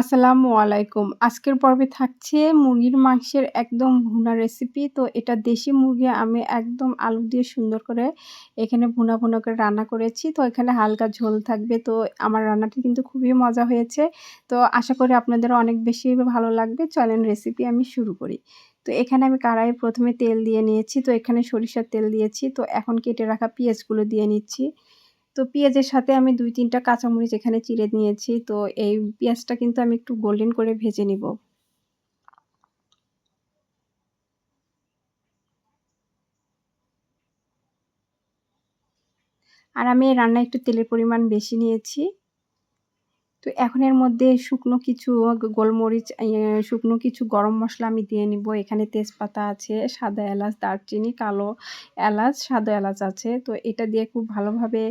আসসালামু আলাইকুম। আজকের পর্বে থাকছে মুরগির মাংসের একদম ভুনা রেসিপি তো এটা দেশি মুরগি, আমি একদম আলু দিয়ে সুন্দর করে এখানে ভুনা ভুনা করে রান্না করেছি। তো এখানে হালকা ঝোল থাকবে। তো আমার রান্নাটি কিন্তু খুবই মজা হয়েছে। তো আশা করি আপনাদের অনেক বেশি ভালো লাগবে। চলেন রেসিপি আমি শুরু করি। তো এখানে আমি কড়াইয়ে প্রথমে তেল দিয়ে নিয়েছি। তো এখানে সরিষার তেল দিয়েছি। তো এখন কেটে রাখা পেঁয়াজগুলো দিয়ে নিচ্ছি। তো পেঁয়াজের সাথে আমি দুই তিনটা কাঁচামরিচ এখানে চিড়ে নিয়েছি। তো এই পেঁয়াজটা কিন্তু আমি একটু গোল্ডেন করে ভেজে নিব। আর আমি রান্না একটু তেলের পরিমাণ বেশি নিয়েছি। তো এখন এর মধ্যে শুকনো কিছু গোলমরিচ শুকনো কিছু গরম মশলা আমি দিয়ে নিব। এখানে তেজপাতা আছে, সাদা এলাচ, দারচিনি, কালো এলাচ, সাদা এলাচ আছে। তো এটা দিয়ে খুব ভালোভাবে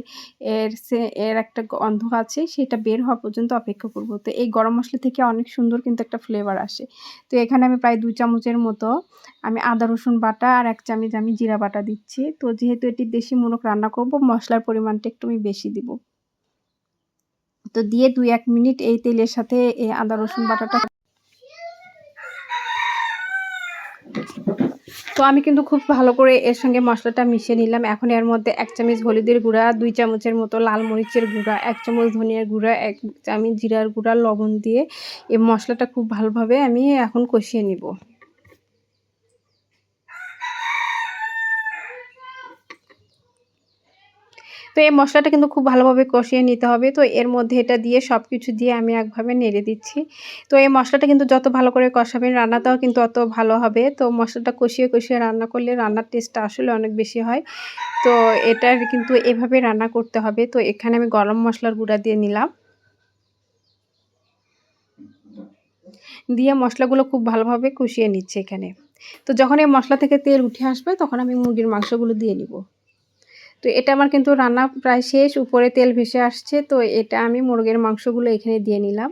এর সে, এর একটা গন্ধ আছে, সেটা বের হওয়া পর্যন্ত অপেক্ষা করব। তো এই গরম মশলা থেকে অনেক সুন্দর কিন্তু একটা ফ্লেভার আসে। তো এখানে আমি প্রায় দুই চামচের মতো আমি আদা, রসুন বাটা আর এক চামচ আমি জিরা বাটা দিচ্ছি। তো যেহেতু এটি দেশি মুরগ রান্না করব, মশলার পরিমাণটা একটু আমি বেশি দিব। তো দিয়ে দুই এক মিনিট এই তেলের সাথে এই আদা, রসুন বাটাটা। তো আমি কিন্তু খুব ভালো করে এর সঙ্গে মশলাটা মিশিয়ে নিলাম। এখন এর মধ্যে এক চামচ হলুদের গুঁড়া, দুই চামচের মতো লাল মরিচের গুঁড়া, এক চামচ ধনিয়ার গুঁড়া, এক চামচ জিরার গুঁড়া, লবণ দিয়ে এই মশলাটা খুব ভালোভাবে আমি এখন কষিয়ে নিব। তো এই মশলাটা কিন্তু খুব ভালোভাবে কষিয়ে নিতে হবে। তো এর মধ্যে এটা দিয়ে সব কিছু দিয়ে আমি একভাবে নেড়ে দিচ্ছি। তো এই মশলাটা কিন্তু যত ভালো করে কষাবেন রান্নাটাও কিন্তু অত ভালো হবে। তো মশলাটা কষিয়ে কষিয়ে রান্না করলে রান্নার টেস্টটা আসলে অনেক বেশি হয়। তো এটার কিন্তু এভাবে রান্না করতে হবে। তো এখানে আমি গরম মশলার গুঁড়া দিয়ে নিলাম। দিয়ে মশলাগুলো খুব ভালোভাবে কষিয়ে নিচ্ছে এখানে। তো যখন এই মশলা থেকে তেল উঠে আসবে তখন আমি মুরগির মাংসগুলো দিয়ে নিব। তো এটা আমার কিন্তু রান্না প্রায় শেষ, উপরে তেল ভেসে আসছে, তো এটা আমি মুরগের মাংসগুলো এখানে দিয়ে নিলাম।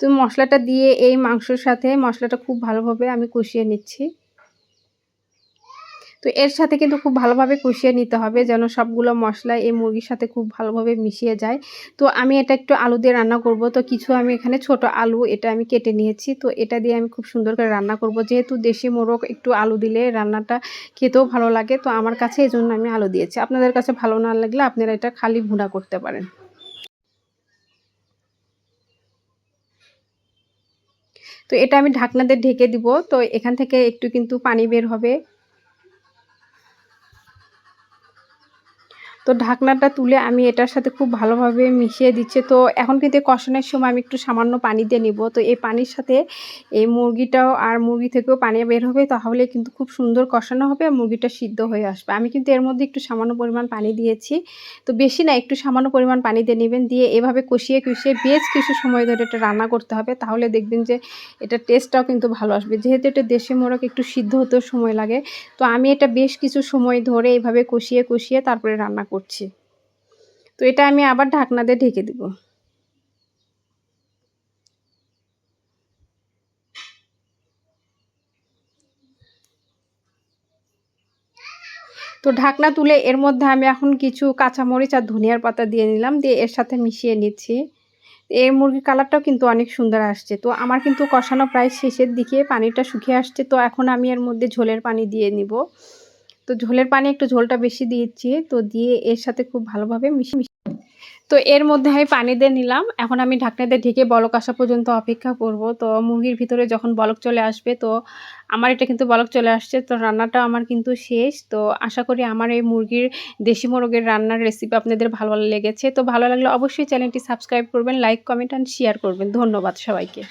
তো মশলাটা দিয়ে এই মাংসর সাথে মশলাটা খুব ভালোভাবে আমি কষিয়ে নিচ্ছি। তো এর সাথে কিন্তু খুব ভালোভাবে কষিয়ে নিতে হবে যেন সবগুলো মশলা এই মুরগির সাথে খুব ভালোভাবে মিশিয়ে যায়। তো আমি এটা একটু আলু দিয়ে রান্না করব। তো কিছু আমি এখানে ছোট আলু এটা আমি কেটে নিয়েছি। তো এটা দিয়ে আমি খুব সুন্দর করে রান্না করব। যেহেতু দেশি মোরগ একটু আলু দিলে রান্নাটা খেতেও ভালো লাগে। তো আমার কাছে এই জন্য আমি আলু দিয়েছি। আপনাদের কাছে ভালো না লাগলে আপনারা এটা খালি ভুনা করতে পারেন। তো এটা আমি ঢাকনাতে ঢেকে দিব। তো এখান থেকে একটু কিন্তু পানি বের হবে। তো ঢাকনাটা তুলে আমি এটার সাথে খুব ভালোভাবে মিশিয়ে দিচ্ছে। তো এখন কিন্তু কষানোর সময় আমি একটু সামান্য পানি দিয়ে নিব। তো এই পানির সাথে এই মুরগিটাও আর মুরগি থেকেও পানি বের হবে, তাহলে কিন্তু খুব সুন্দর কষানো হবে আর মুরগিটা সিদ্ধ হয়ে আসবে। আমি কিন্তু এর মধ্যে একটু সামান্য পরিমাণ পানি দিয়েছি। তো বেশি না, একটু সামান্য পরিমাণ পানি দিয়ে নেবেন। দিয়ে এভাবে কষিয়ে কষিয়ে বেশ কিছু সময় ধরে এটা রান্না করতে হবে। তাহলে দেখবেন যে এটা টেস্টটাও কিন্তু ভালো আসবে। যেহেতু এটা দেশি মোরগ, একটু সিদ্ধ হতেও সময় লাগে। তো আমি এটা বেশ কিছু সময় ধরে এভাবে কষিয়ে কষিয়ে তারপরে রান্না করি করছি। তো এটা আমি আবার ঢাকনা দিয়ে ঢেকে দিব। তো ঢাকনা তুলে এর মধ্যে আমি এখন কিছু কাঁচামরিচ আর ধনিয়ার পাতা দিয়ে নিলাম, দিয়ে এর সাথে মিশিয়ে নিচ্ছি। এই মুরগির কালারটাও কিন্তু অনেক সুন্দর আসছে। তো আমার কিন্তু কষানো প্রায় শেষের দিকে, পানিটা শুকিয়ে আসছে, তো এখন আমি এর মধ্যে ঝোলের পানি দিয়ে নিব। তো ঝোলের পানি একটু ঝোলটা বেশি দিয়েছি, তো দিয়ে এর সাথে খুব ভালোভাবে মিশে মিশে তো এর মধ্যে আমি পানি দিয়ে নিলাম। এখন আমি ঢাকনাতে ঢেকে বলক আসা পর্যন্ত অপেক্ষা করব। তো মুরগির ভিতরে যখন বলক চলে আসবে, তো আমার এটা কিন্তু বলক চলে আসছে, তো রান্নাটা আমার কিন্তু শেষ। তো আশা করি আমার এই মুরগির দেশি মোরগের রান্নার রেসিপি আপনাদের ভালো লেগেছে। তো ভালো লাগলে অবশ্যই চ্যানেলটি সাবস্ক্রাইব করবেন লাইক কমেন্ট অ্যান্ড শেয়ার করবেন। ধন্যবাদ সবাইকে।